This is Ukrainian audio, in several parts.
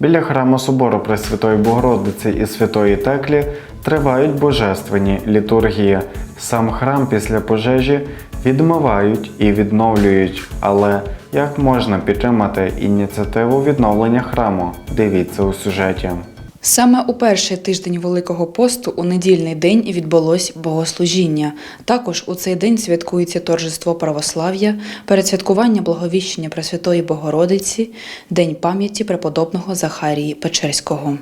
Біля храму собору Пресвятої Богородиці і Святої Теклі тривають божественні літургії. Сам храм після пожежі відмивають і відновлюють. Але як можна підтримати ініціативу відновлення храму? Дивіться у сюжеті. Саме у перший тиждень Великого посту у недільний день відбулось богослужіння. Також у цей день святкується торжество православ'я, передсвяткування благовіщення Пресвятої Богородиці, День пам'яті преподобного Захарії Печерського.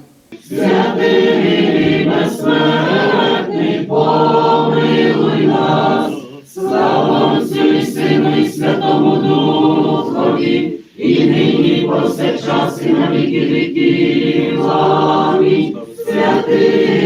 be.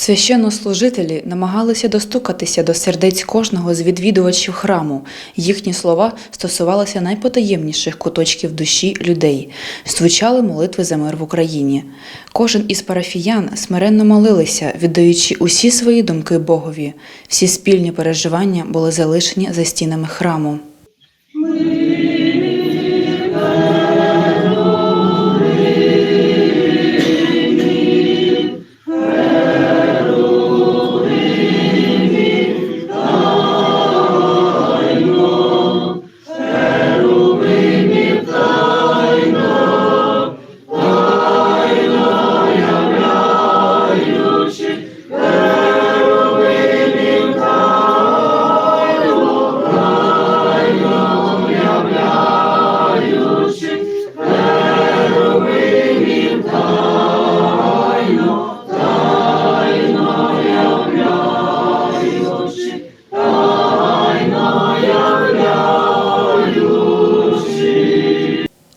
Священнослужителі намагалися достукатися до сердець кожного з відвідувачів храму. Їхні слова стосувалися найпотаємніших куточків душі людей, звучали молитви за мир в Україні. Кожен із парафіян смиренно молилися, віддаючи усі свої думки Богові. Всі спільні переживання були залишені за стінами храму.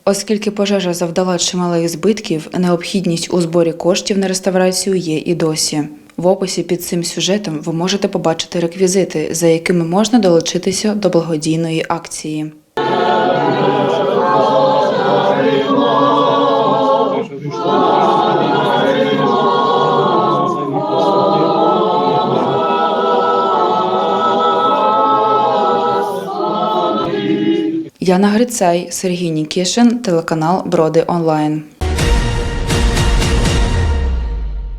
Оскільки пожежа завдала чималих збитків, необхідність у зборі коштів на реставрацію є і досі. В описі під цим сюжетом ви можете побачити реквізити, за якими можна долучитися до благодійної акції. Яна Грицай, Сергій Нікішин, телеканал Броди Онлайн.